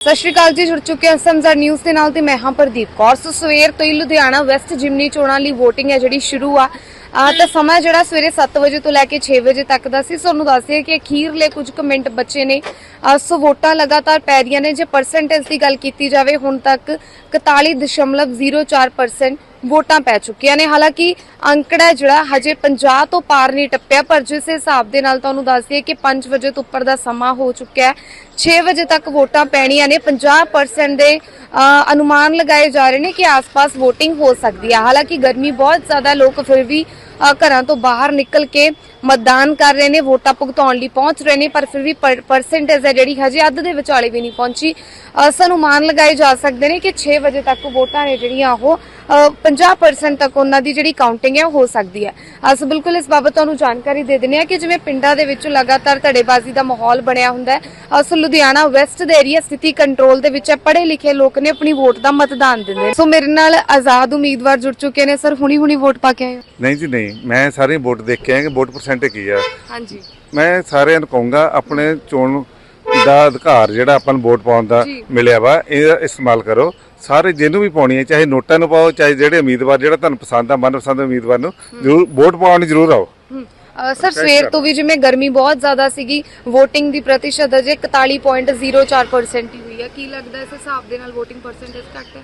ਸਤਿ ਸ਼੍ਰੀ ਅਕਾਲ ਜੀ ਜੁੜ ਚੁੱਕੇ ਹਾਂ ਸਮਝਾ ਨਿਊਜ਼ ਦੇ ਨਾਲ ਤੇ ਮੈਂ ਹਾਂ ਪ੍ਰਦੀਪ ਕੌਰ। ਸੋ ਸਵੇਰ ਤੋਂ ਹੀ ਲੁਧਿਆਣਾ ਵੈਸਟ ਜਿਮਨੀ ਚੋਣਾਂ ਲਈ VOTING ਹੈ ਜਿਹੜੀ ਸ਼ੁਰੂ ਆ। ਆ ਤਾਂ ਸਮਾਂ ਜਿਹੜਾ ਸਵੇਰੇ 7 ਵਜੇ ਤੋਂ ਲੈ ਕੇ 6 ਵਜੇ ਤੱਕ ਦਾ ਸੀ। ਤੁਹਾਨੂੰ ਦੱਸਦੇ ਦਈਏ ਕਿ ਅਖੀਰਲੇ ਕੁਝ ਕੁ ਮਿੰਟ ਬੱਚੇ ਨੇ। ਅ, ਸੋ ਵੋਟਾਂ ਲਗਾਤਾਰ ਪੈ ਰਹੀਆਂ ਨੇ। ਜੇ ਪਰਸੈਂਟੇਜ ਦੀ ਗੱਲ ਕੀਤੀ ਜਾਵੇ ਹੁਣ ਤੱਕ 41.04% ਵੋਟਾਂ ਪੈ ਚੁੱਕੀਆਂ ਨੇ। ਹਾਲਾਂਕਿ ਅੰਕੜਾ ਜਿਹੜਾ ਹਜੇ 50 ਤੋਂ ਪਾਰ ਨਹੀਂ ਟੱਪਿਆ ਪਰ ਜਿਸ ਹਿਸਾਬ ਦੇ ਨਾਲ ਤੁਹਾਨੂੰ ਦੱਸ ਦਈਏ ਕਿ 5 ਵਜੇ ਤੋਂ ਉੱਪਰ ਦਾ ਸਮਾਂ ਹੋ ਚੁੱਕਿਆ ਹੈ। 6 ਵਜੇ ਤੱਕ ਵੋਟਾਂ ਪੈਣੀਆਂ ਨੇ। 50% ਦੇ ਅਨੁਮਾਨ ਲਗਾਏ ਜਾ ਰਹੇ ਨੇ ਕਿ ਆਸ-ਪਾਸ VOTING ਹੋ ਸਕਦੀ ਹੈ। ਹਾਲਾਂਕਿ ਗਰਮੀ ਬਹੁਤ ਜ਼ਿਆਦਾ ਲੋਕ ਫਿਰ ਵੀ ਘਰਾਂ ਤੋਂ ਬਾਹਰ ਨਿਕਲ ਕੇ ਮਤਦਾਨ ਕਰ ਰਹੇ ਨੇ ਵੋਟਾਂ ਭੁਗਤਾਉਣ ਲਈ ਪਹੁੰਚ ਰਹੇ ਨੇ ਪਰ ਫਿਰ ਵੀ ਪਰਸੈਂਟੇਜ ਹੈ ਜਿਹੜੀ ਹਜੇ ਅੱਧ ਦੇ ਵਿਚਾਲੇ ਵੀ ਨਹੀਂ ਪਹੁੰਚੀ। ਅ, ਸੋ ਅਨੁਮਾਨ ਲਗਾਏ ਜਾ ਸਕਦੇ ਨੇ ਕਿ 6 ਵਜੇ ਤੱਕ ਵੋਟਾਂ ਨੇ ਜਿਹੜੀਆਂ ਉਹ 50% ਤੱਕ ਉਹਨਾਂ ਦੀ ਜਿਹੜੀ ਕਾਊਂਟਿੰਗ ਹੈ ਉਹ ਹੋ ਸਕਦੀ ਹੈ। ਅਸ ਬਿਲਕੁਲ ਇਸ ਬਾਬਤ ਤੁਹਾਨੂੰ ਜਾਣਕਾਰੀ ਦੇ ਦਿੰਦੇ ਆ ਕਿ ਜਿਵੇਂ ਪਿੰਡਾਂ ਦੇ ਵਿੱਚ ਲਗਾਤਾਰ ਧੜੇਬਾਜ਼ੀ ਦਾ ਮਾਹੌਲ ਬਣਿਆ ਹੁੰਦਾ ਹੈ ਅਸ ਲੁਧਿਆਣਾ ਵੈਸਟ ਦੇ ਏਰੀਆ ਸਥਿਤੀ ਕੰਟਰੋਲ ਦੇ ਵਿੱਚ ਹੈ ਪੜ੍ਹੇ ਲਿਖੇ ਲੋਕ ਨੇ ਆਪਣੀ ਵੋਟ ਦਾ ਮਤਦਾਨ ਦਿੰਦੇ। ਸੋ ਮੇਰੇ ਨਾਲ ਆਜ਼ਾਦ ਉਮੀਦਵਾਰ ਜੁੜ ਚੁੱਕੇ ਨੇ। ਸਰ ਹੁਣੀ ਹੁਣੀ ਵੋਟ ਪਾ ਕੇ ਆਏ ਨਹੀਂ ਜੀ ਨਹੀਂ। ਮੈਂ ਸਾਰੇ ਵੋਟ ਦੇਖ ਕੇ ਆਇਆ ਕਿ ਵੋਟ ਪਰਸੈਂਟ ਕੀ ਆ। ਹਾਂਜੀ। ਮੈਂ ਸਾਰਿਆਂ ਨੂੰ ਕਹੂੰਗਾ ਆਪਣੇ ਚੋਣ ਦਾ ਅਧਿਕਾਰ ਜਿਹੜਾ ਆਪਾਂ ਨੂੰ ਵੋਟ ਪਾਉਣ ਦਾ। ਮਿਲਿਆ ਵਾ ਇਹ ਇਸਤੇਮਾਲ ਕਰੋ। ਸਾਰੇ ਜਿਹਨੂੰ ਵੀ ਪਾਉਣੀ ਹੈ, ਚਾਹੇ ਨੋਟਾਂ ਨੂੰ ਪਾਓ, ਚਾਹੇ ਜਿਹੜੇ ਉਮੀਦਵਾਰ, ਜਿਹੜਾ ਤੁਹਾਨੂੰ ਪਸੰਦ ਆ, ਮਨਪਸੰਦ ਉਮੀਦਵਾਰ ਨੂੰ, ਜ਼ਰੂਰ ਵੋਟ ਪਾਉਣ ਜ਼ਰੂਰ ਆਓ। ਸਰ, ਸਵੇਰ ਤੋਂ ਵੀ ਜਿਵੇਂ ਗਰਮੀ ਬਹੁਤ ਜ਼ਿਆਦਾ ਸੀਗੀ VOTING ਦੀ ਪ੍ਰਤੀਸ਼ਤ ਅਜੇ 41.04% ਹੀ ਹੋਈ ਹੈ। ਕੀ ਲੱਗਦਾ ਇਸ ਹਿਸਾਬ ਦੇ ਨਾਲ VOTING ਪਰਸੈਂਟੇਜ ਘੱਟ ਹੈ?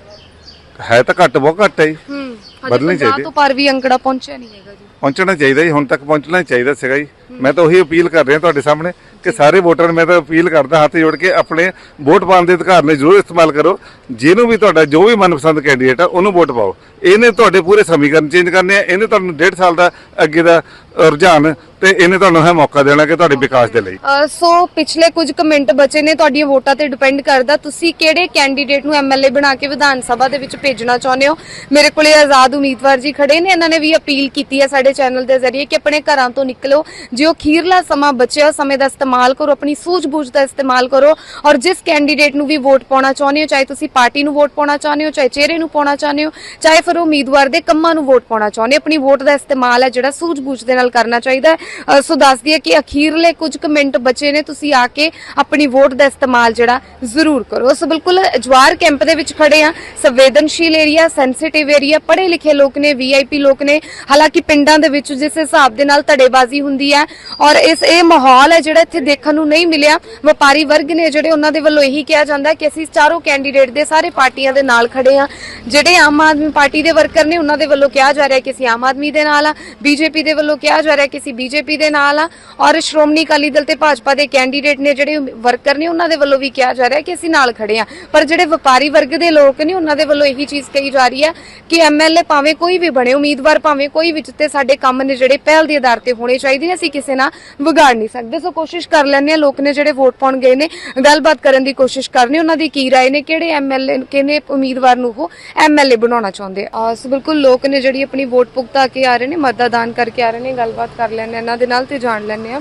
ਹੈ ਤਾਂ ਘੱਟ ਬਹੁਤ ਘੱਟ ਹੈ ਜੀ। ਹੂੰ ਬਦਲਣੀ 50 ਚਾਹੀਦੀ। ਤੋਂ ਪਰ ਵੀ ਅੰਕੜਾ ਪਹੁੰਚਿਆ ਨਹੀਂ ਹੈਗਾ ਜੀ। ਪਹੁੰਚਣਾ ਚਾਹੀਦਾ ਜੀ ਹੁਣ ਤੱਕ ਪਹੁੰਚਣਾ ਚਾਹੀਦਾ ਸੀਗਾ ਜੀ। ਮੈਂ ਤਾਂ ਉਹੀ ਅਪੀਲ ਕਰ ਰਿਹਾ ਤੁਹਾਡੇ ਸਾਹਮਣੇ ਕਿ ਸਾਰੇ ਵੋਟਰ ਨੂੰ ਮੈਂ ਤਾਂ ਅਪੀਲ ਕਰਦਾ ਹੱਥ ਜੋੜ ਕੇ ਆਪਣੇ ਵੋਟ ਪਾਉਣ ਦੇ ਅਧਿਕਾਰ ਨੂੰ ਜ਼ਰੂਰ ਇਸਤੇਮਾਲ ਕਰੋ। ਜਿਹਨੂੰ ਵੀ ਤੁਹਾਡਾ ਜੋ ਵੀ ਮਨਪਸੰਦ ਕੈਂਡੀਡੇਟ ਆ ਉਹਨੂੰ ਵੋਟ ਪਾਓ। ਇਹਨੇ ਤੁਹਾਡੇ ਪੂਰੇ ਸਮੀਕਰਨ ਚੇਂਜ ਕਰਨੇ ਆ। ਇਹਨੇ ਤੁਹਾਨੂੰ ਡੇਢ ਸਾਲ ਦਾ ਅੱਗੇ ਦਾ ਰੁਝਾਨ ਤੇ ਇਹਨੇ ਤੁਹਾਨੂੰ ਹੈ ਮੌਕਾ ਦੇਣਾ ਕਿ ਤੁਹਾਡੇ ਵਿਕਾਸ ਦੇ ਲਈ। ਸੋ ਪਿਛਲੇ ਕੁਝ ਕੁ ਬਚੇ ਨੇ, ਤੁਹਾਡੀਆਂ ਵੋਟਾਂ ਤੇ ਡਿਪੈਂਡ ਕਰਦਾ। ਤੁਸੀਂ ਕਿਹੜੇ ਕੈਂਡੀਡੇਟ ਨੂੰ ਐਮਐਲਏ ਬਣਾ ਕੇ ਵਿਧਾਨ ਸਭਾ ਦੇ ਵਿੱਚ ਭੇਜਣਾ ਚਾਹੁੰਦੇ ਹੋ? ਮੇਰੇ ਕੋਲੇ ਆਜ਼ਾਦ ਉਮੀਦਵਾਰ ਜੀ ਖੜੇ ਨੇ, ਇਹਨਾਂ ਨੇ ਵੀ ਅਪੀਲ ਕੀਤੀ ਹੈ ਸਾਡੇ ਚੈਨਲ ਦੇ ਜ਼ਰੀਏ ਕਿ ਆਪਣੇ ਘਰਾਂ ਤੋਂ ਨਿਕਲੋ ਜੋ ਖੀਰਲਾ ਸਮਾਂ ਬਚਿਆ, ਸਮੇਂ ਦਾ ਇਸਤੇਮਾਲ ਕਰੋ, ਆਪਣੀ ਸੂਝ-ਬੂਝ ਦਾ ਇਸਤੇਮਾਲ ਕਰੋ ਔਰ ਜਿਸ ਕੈਂਡੀਡੇਟ ਨੂੰ ਵੀ ਵੋਟ ਪਾਉਣਾ ਚਾਹੁੰਦੇ ਹੋ, ਚਾਹੇ ਤੁਸੀਂ ਪਾਰਟੀ ਨੂੰ ਵੋਟ ਪਾਉਣਾ ਚਾਹੁੰਦੇ ਹੋ, ਚਾਹੇ ਚਿਹਰੇ ਨੂੰ ਪਾਉਣਾ ਚਾਹੁੰਦੇ ਹੋ, ਚਾਹੇ ਫਿਰ ਉਮੀਦਵਾਰ ਦੇ ਕੰਮਾਂ ਨੂੰ ਵੋਟ ਪਾਉਣਾ ਚਾਹੁੰਦੇ ਹੋ, ਆਪਣੀ ਵੋਟ ਦਾ ਇਸਤੇਮਾਲ ਹੈ ਜਿਹੜਾ ਸੂਝ-ਬੂਝ ਦੇ ਨਾਲ ਕਰਨਾ ਚਾਹੀਦਾ ਹੈ। ਸੋ ਦੱਸ ਦਈਏ ਕਿ ਅਖੀਰਲੇ ਕੁਝ ਕੁ ਮਿੰਟ ਬਚੇ ਨੇ, ਤੁਸੀਂ ਆ ਕੇ ਆਪਣੀ ਵੋਟ ਦਾ ਇਸਤੇਮਾਲ ਜਿਹੜਾ ਜ਼ਰੂਰ ਕਰੋ। ਸੋ ਬਿਲਕੁਲ ਜਵਾਰ ਕੈਂਪ ਦੇ ਵਿੱਚ ਖੜੇ ਆ ਸੰਵੇਦਨਸ਼ੀਲ ਏਰੀਆ, ਸੈਂਸਿਟਿਵ ਏਰੀਆ, ਪੜ੍ਹੇ ਲਿਖੇ ਲੋਕ ਨੇ ਵੀਆਈਪੀ ਲੋਕ ਨੇ। ਹਾਲਾਂਕਿ ਪਿੰਡਾਂ ਦੇ ਵਿੱਚ ਜਿਸ ਹਿਸਾਬ ਦੇ ਨਾਲ ਧੜੇਬਾਜ਼ੀ ਹੁੰਦੀ ਹੈ ਔਰ ਇਸ ਇਹ ਮਾਹੌਲ ਹੈ ਜਿਹੜਾ ਇੱਥੇ ਦੇਖਣ ਨੂੰ ਨਹੀਂ ਮਿਲਿਆ। ਵਪਾਰੀ ਵਰਗ ਨੇ ਜਿਹੜੇ ਉਹਨਾਂ ਦੇ ਵੱਲੋਂ ਇਹੀ ਕਿਹਾ ਜਾਂਦਾ ਕਿ ਅਸੀਂ ਚਾਰੋਂ ਕੈਂਡੀਡੇਟ ਦੇ ਸਾਰੇ ਪਾਰਟੀਆਂ ਦੇ ਨਾਲ ਖੜੇ ਆ ਜਿਹੜੇ ਆਮ ਆਦਮੀ ਪਾਰਟੀ ਦੇ ਵਰਕਰ ਨੇ, ਉਹਨਾਂ ਦੇ ਵੱਲੋਂ ਕਿਹਾ ਜਾ ਰਿਹਾ ਕਿ ਅਸੀਂ ਆਮ ਆਦਮੀ ਦੇ ਨਾਲ ਆ ਬੀਜੇਪੀ ਦੇ ਵੱਲੋਂ ਕਿਹਾ ਜਾ ਰਿਹਾ ਕਿ ਅਸੀਂ ਬੀਜੇਪੀ ਦੇ ਨਾਲ ਆ ਔਰ ਸ਼੍ਰੋਮਣੀ ਅਕਾਲੀ ਦਲ ਤੇ ਭਾਜਪਾ ਦੇ ਕੈਂਡੀਡੇਟ ਨੇ ਜਿਹੜੇ ਵਰਕਰ ਨੇ ਉਹਨਾਂ ਦੇ ਵੱਲੋਂ ਵੀ ਕਿਹਾ ਜਾ ਰਿਹਾ ਕਿ ਅਸੀਂ ਨਾਲ ਖੜੇ ਆ ਪਰ ਜਿਹੜੇ ਵਪਾਰੀ ਵਰਗ ਦੇ ਲੋਕ ਨੇ, ਉਹਨਾਂ ਦੇ ਵੱਲੋਂ ਇਹੀ ਚੀਜ਼ ਕਹੀ ਜਾ ਰਹੀ ਹੈ ਕਿ ਐਮਐਲਏ ਭਾਵੇਂ ਕੋਈ ਵੀ ਬਣੇ, ਉਮੀਦਵਾਰ ਭਾਵੇਂ ਕੋਈ ਵੀ ਜਿੱਤੇ, ਸਾਡੇ ਕੰਮ ਨੇ ਜਿਹੜੇ ਪਹਿਲ ਦੇ ਆਧਾਰ ਤੇ ਹੋਣੇ ਚਾਹੀਦੇ ਨੇ, ਅਸੀਂ ਕਿਸੇ ਨਾਲ ਵਿਗਾੜ ਨਹੀਂ ਸਕਦੇ। ਸੋ ਕੋਸ਼ਿਸ਼ ਕਰ ਲੈਂਦੇ ਆ ਲੋਕ ਨੇ ਜਿਹੜੇ ਵੋਟ ਪਾਉਣ ਗਏ ਨੇ, ਗੱਲਬਾਤ ਕਰਨ ਦੀ ਕੋਸ਼ਿਸ਼ ਕਰਨੀ, ਉਹਨਾਂ ਦੀ ਕੀ ਰਾਏ ਨੇ, ਕਿਹੜੇ ਐਮਐਲਏ ਕਿਹਨੇ ਉਮੀਦਵਾਰ ਨੂੰ ਉਹ ਐਮਐਲਏ ਬਣਾਉਣਾ ਚਾਹੁੰਦੇ ਆ। ਸੋ ਬਿਲਕੁਲ ਲੋਕ ਨੇ ਜਿਹੜੀ ਆਪਣੀ ਵੋਟ ਭੁਗਤਾ ਕੇ ਆ ਰਹੇ ਨੇ, ਮਤਦਾਨ ਕਰਕੇ ਆ ਰਹੇ ਨੇ, ਗੱਲਬਾਤ ਕਰ ਲੈਂਦੇ ਆ ਇਹਨਾਂ ਦੇ ਨਾਲ ਤੇ ਜਾਣ ਲੈਂਦੇ ਆ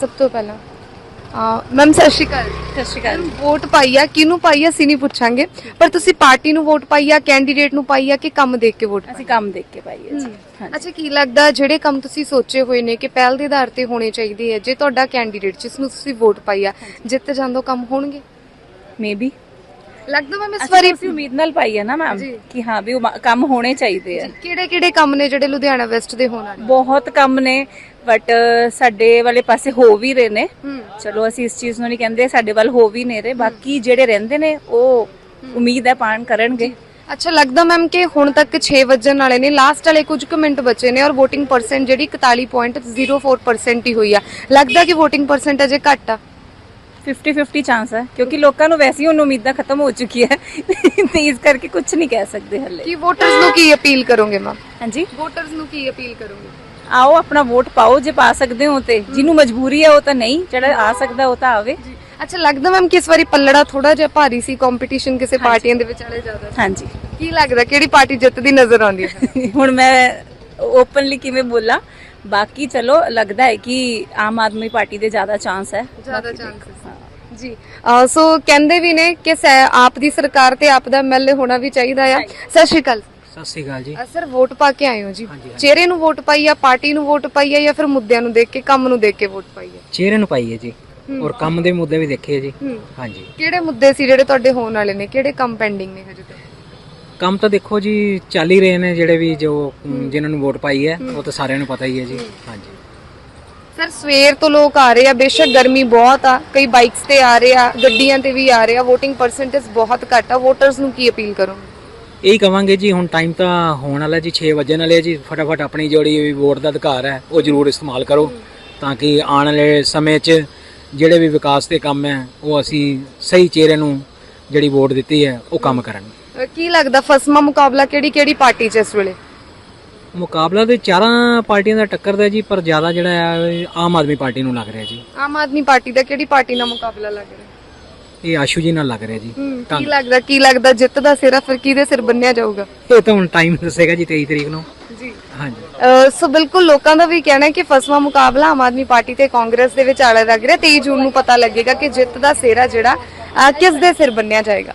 ਸਭ ਤੋਂ ਪਹਿਲਾਂ ਮੈਮ ਸਤਿ ਸ਼੍ਰੀ ਅਕਾਲ ਸਤਿ ਸ਼੍ਰੀ ਅਕਾਲ ਵੋਟ ਪਾਈ ਆ ਕਿਹਨੂੰ ਪਾਈ ਆ ਅਸੀਂ ਨਹੀਂ ਪੁੱਛਾਂਗੇ। ਪਰ ਤੁਸੀਂ ਪਾਰਟੀ ਨੂੰ ਵੋਟ ਪਾਈ ਆ ਕੈਂਡੀਡੇਟ ਨੂੰ ਪਾਈ ਆ ਕਿ ਕੰਮ ਦੇਖ ਕੇ ਵੋਟ ਅਸੀਂ ਕੰਮ ਦੇਖ ਕੇ ਜੀ ਹਾਂਜੀ। ਅੱਛਾ ਕੀ ਲੱਗਦਾ ਜਿਹੜੇ ਕੰਮ ਤੁਸੀਂ ਸੋਚੇ ਹੋਏ ਨੇ ਕਿ ਪਹਿਲ ਦੇ ਆਧਾਰ ਤੇ ਹੋਣੇ ਚਾਹੀਦੇ ਆ ਜੇ ਤੁਹਾਡਾ ਕੈਂਡੀਡੇਟ ਜਿਸ ਨੂੰ ਤੁਸੀਂ ਵੋਟ ਪਾਈ ਆ ਜਿੱਤ ਜਾਂਦੋ ਕੰਮ ਹੋਣਗੇ? ਮੇਬੀ ਲੱਗਦਾ ਮੈਮ ਇਸ ਅਸੀਂ ਵਾਰੀ ਉਸੇ ਉਮੀਦ ਨਾਲ ਪਾਈ ਹੈ ਨਾ ਮੈਮ। ਕਿ ਹਾਂ ਵੀ ਕੰਮ ਹੋਣੇ ਚਾਹੀਦੇ ਆ। ਕਿਹੜੇ ਕਿਹੜੇ ਕੰਮ ਨੇ ਜਿਹੜੇ ਲੁਧਿਆਣਾ ਵੈਸਟ ਦੇ ਹੋਣ ਵਾਲੇ? ਬਹੁਤ ਕੰਮ ਨੇ ਬਟ ਸਾਡੇ ਵਾਲੇ ਪਾਸੇ ਹੋ ਵੀ ਰਹੇ ਨੇ। ਚਲੋ ਅਸੀਂ ਇਸ ਚੀਜ਼ ਨੂੰ ਨਹੀਂ ਕਹਿੰਦੇ ਸਾਡੇ ਵੱਲ ਹੋ ਵੀ ਨਹੀਂ ਰਹੇ। ਬਾਕੀ ਜਿਹੜੇ ਰਹਿੰਦੇ ਨੇ ਉਹ ਉਮੀਦ ਹੈ ਪਾਣ ਕਰਨਗੇ। ਅੱਛਾ ਲੱਗਦਾ ਮੈਮ ਕਿ ਹੁਣ ਤੱਕ 6 ਵੱਜਣ ਵਾਲੇ ਨੇ। ਲਾਸਟ ਵਾਲੇ ਕੁਝ ਕੁ ਮਿੰਟ ਬਚੇ ਨੇ ਔਰ VOTING ਪਰਸੈਂਟ ਜਿਹੜੀ 41.04% ਹੀ ਹੋਈ ਆ। ਲੱਗਦਾ ਕਿ VOTING ਪਰਸੈਂਟ ਅਜੇ ਘੱਟ ਆ। 50 50 ਚਾਂਸ ਹੈ ਕਿਉਂਕਿ ਲੋਕਾਂ ਨੂੰ ਵੈਸੇ ਹੀ ਹੁਣ ਉਮੀਦਾਂ ਖਤਮ ਹੋ ਚੁੱਕੀ ਹੈ ਤੇ ਇਸ ਕਰਕੇ ਕੁਝ ਨਹੀਂ ਕਹਿ ਸਕਦੇ ਹਲੇ ਕੀ ਵੋਟਰਸ ਨੂੰ ਕੀ ਅਪੀਲ ਕਰੋਗੇ ਮੈਮ ਹਾਂਜੀ ਵੋਟਰਸ ਨੂੰ ਕੀ ਅਪੀਲ ਕਰੋਗੇ ਆਓ ਆਪਣਾ ਵੋਟ ਪਾਓ ਜੇ ਪਾ ਸਕਦੇ ਹੋ ਤੇ ਜਿਹਨੂੰ ਮਜਬੂਰੀ ਹੈ ਉਹ ਤਾਂ ਨਹੀਂ ਜਿਹੜਾ ਆ ਸਕਦਾ ਉਹ ਤਾਂ ਆਵੇ ਅੱਛਾ ਲੱਗਦਾ ਮੈਮ ਕਿ ਇਸ ਵਾਰੀ ਪੱਲੜਾ ਥੋੜਾ ਜਿਹਾ ਭਾਰੀ ਸੀ ਕੰਪੀਟੀਸ਼ਨ ਕਿਸੇ ਪਾਰਟੀਆਂ ਦੇ ਵਿਚਾਲੇ ਜ਼ਿਆਦਾ ਹਾਂਜੀ ਕੀ ਲੱਗਦਾ ਕਿਹੜੀ ਪਾਰਟੀ ਜਿੱਤਦੀ ਨਜ਼ਰ ਆਉਂਦੀ ਹੈ ਹੁਣ ਮੈਂ ਓਪਨਲੀ ਕਿਵੇਂ ਬੋਲਾਂ ਬਾਕੀ ਚਲੋ ਲੱਗਦਾ ਹੈ ਕਿ ਆਮ ਆਦਮੀ ਪਾਰਟੀ ਦੇ ਜ਼ਿਆਦਾ ਚਾਂਸ ਹੈ। ਜ਼ਿਆਦਾ ਚਾਂਸਸ ਜੀ। ਸੋ ਕਹਿੰਦੇ ਵੀ ਨੇ ਕਿ ਸੈ- ਆਪ ਦੀ ਸਰਕਾਰ ਤੇ ਆਪ ਦਾ ਐਮਐਲਏ ਹੋਣਾ ਵੀ ਚਾਹੀਦਾ ਆ। ਸਤਿ ਸ਼੍ਰੀ ਅਕਾਲ। ਸਤਿ ਸ੍ਰੀ ਅਕਾਲ ਜੀ। ਸਰ ਵੋਟ ਪਾ ਕੇ ਆਏ ਹੋ ਜੀ। ਹਾਂਜੀ, ਹਾਂਜੀ। ਚਿਹਰੇ ਨੂੰ ਵੋਟ ਪਾਈ ਆ ਪਾਰਟੀ ਨੂੰ ਵੋਟ ਪਾਈ ਆ ਜਾਂ ਫਿਰ ਮੁੱਦਿਆਂ ਨੂੰ ਦੇਖ ਕੇ ਕੰਮ ਨੂੰ ਦੇਖ ਕੇ ਵੋਟ ਪਾਈ ਆ? ਚਿਹਰੇ ਨੂੰ ਪਾਈਏ ਜੀ। ਔਰ ਕੰਮ ਦੇ ਮੁੱਦੇ ਵੀ ਦੇਖੇ ਆ ਜੀ। ਹੂੰ। ਹਾਂਜੀ। ਕਿਹੜੇ ਮੁੱਦੇ ਸੀ ਜਿਹੜੇ ਤੁਹਾਡੇ ਹੋਣ ਵਾਲੇ ਨੇ? ਕਿਹੜੇ ਕੰਮ ਪੈਂਡਿੰਗ ਨੇ ਹਜੇ ਤੱਕ? ਕੰਮ ਤਾਂ ਦੇਖੋ ਜੀ ਚੱਲ ਹੀ ਰਹੇ ਨੇ ਜਿਹੜੇ ਵੀ ਜੋ ਜਿਨ੍ਹਾਂ ਨੂੰ ਵੋਟ ਪਾਈ ਹੈ ਉਹ ਤਾਂ ਸਾਰਿਆਂ ਨੂੰ ਪਤਾ ਹੀ ਹੈ ਜੀ। ਹਾਂਜੀ। ਸਰ ਸਵੇਰ ਤੋਂ ਲੋਕ ਆ ਰਹੇ ਆ ਬੇਸ਼ੱਕ ਗਰਮੀ ਬਹੁਤ ਆ ਕਈ ਬਾਈਕਸ ਤੇ ਆ ਰਹੇ ਆ ਗੱਡੀਆਂ ਤੇ ਵੀ ਆ ਰਹੇ ਆ VOTING ਪਰਸੈਂਟੇਜ ਬਹੁਤ ਘੱਟ ਆ ਵੋਟਰਸ ਨੂੰ ਕੀ ਅਪੀਲ ਕਰੋਗੇ? ਇਹੀ ਕਵਾਂਗੇ ਜੀ ਹੁਣ ਟਾਈਮ ਤਾਂ ਹੋਣ ਵਾਲਾ ਜੀ 6 ਵਜਣ ਵਾਲੇ ਆ ਜੀ ਫਟਾਫਟ ਆਪਣੀ ਜਿਹੜੀ ਵੀ ਵੋਟ ਦਾ ਅਧਿਕਾਰ ਹੈ ਉਹ ਜ਼ਰੂਰ ਇਸਤੇਮਾਲ ਕਰੋ ਤਾਂ ਕਿ ਆਉਣ ਵਾਲੇ ਸਮੇਂ 'ਚ ਜਿਹੜੇ ਵੀ ਵਿਕਾਸ ਦੇ ਕੰਮ ਹੈ ਉਹ ਅਸੀਂ ਸਹੀ ਚਿਹਰੇ ਨੂੰ ਜਿਹੜੀ ਵੋਟ ਦਿੱਤੀ ਹੈ ਉਹ ਕੰਮ ਕਰਨ ਕੀ ਲੱਗਦਾ ਫਸਮਾ ਮੁਕਾਬਲਾ ਕਿਹੜੀ ਕਿਹੜੀ ਪਾਰਟੀ 'ਚ ਇਸ ਵੇਲੇ? ਮੁਕਾਬਲਾ ਤੇ ਚਾਰਾਂ ਪਾਰਟੀਆਂ ਦਾ ਟੱਕਰ ਦਾ ਜੀ ਪਰ ਜ਼ਿਆਦਾ ਜਿਹੜਾ ਹੈ ਇਹ ਆਮ ਆਦਮੀ ਪਾਰਟੀ ਨੂੰ ਲੱਗ ਰਿਹਾ ਜੀ। ਆਮ ਆਦਮੀ ਪਾਰਟੀ ਦਾ ਕਿਹੜੀ ਪਾਰਟੀ ਨਾਲ ਮੁਕਾਬਲਾ ਲੱਗ ਰਿਹਾ? ਇਹ ਆਸ਼ੂ ਜੀ ਨਾਲ ਲੱਗ ਰਿਹਾ ਜੀ। ਕੀ ਲੱਗਦਾ ਕੀ ਲੱਗਦਾ ਜਿੱਤ ਦਾ ਸਿਰਾ ਫਿਰ ਕਿਹਦੇ ਸਿਰ ਬੰਨਿਆ ਜਾਊਗਾ? ਇਹ ਤਾਂ ਹੁਣ ਟਾਈਮ ਦੱਸੇਗਾ ਜੀ 23 ਤਰੀਕ ਨੂੰ। ਜੀ। ਹਾਂਜੀ। ਸੋ ਬਿਲਕੁਲ ਲੋਕਾਂ ਦਾ ਵੀ ਕਹਿਣਾ ਹੈ ਕਿ ਫਸਵਾ ਮੁਕਾਬਲਾ ਆਮ ਆਦਮੀ ਪਾਰਟੀ ਤੇ ਕਾਂਗਰਸ ਦੇ ਵਿਚਾਲੇ ਲੱਗ ਰਿਹਾ। 23 ਜੂਨ ਨੂੰ ਪਤਾ ਲੱਗੇਗਾ ਕਿ ਜਿੱਤ ਦਾ ਸਿਹਰਾ ਜਿਹੜਾ ਅਹ ਕਿਸ ਦੇ ਸਿਰ ਬੰਨਿਆ ਜਾਏਗਾ।